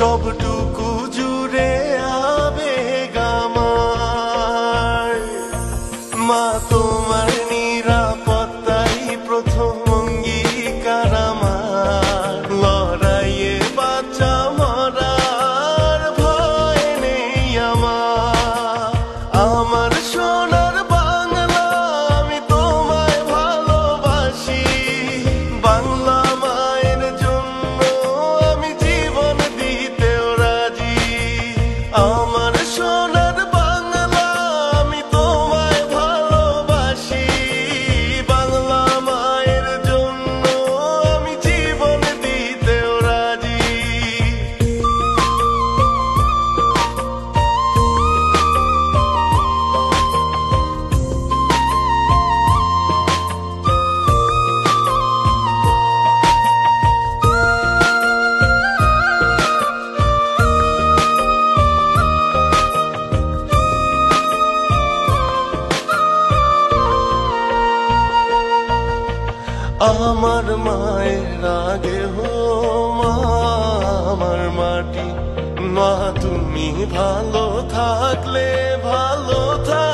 Shop to আমার মায়ের আগে হো আমার মাটি মা তুমি ভালো থাকলে ভালো থাক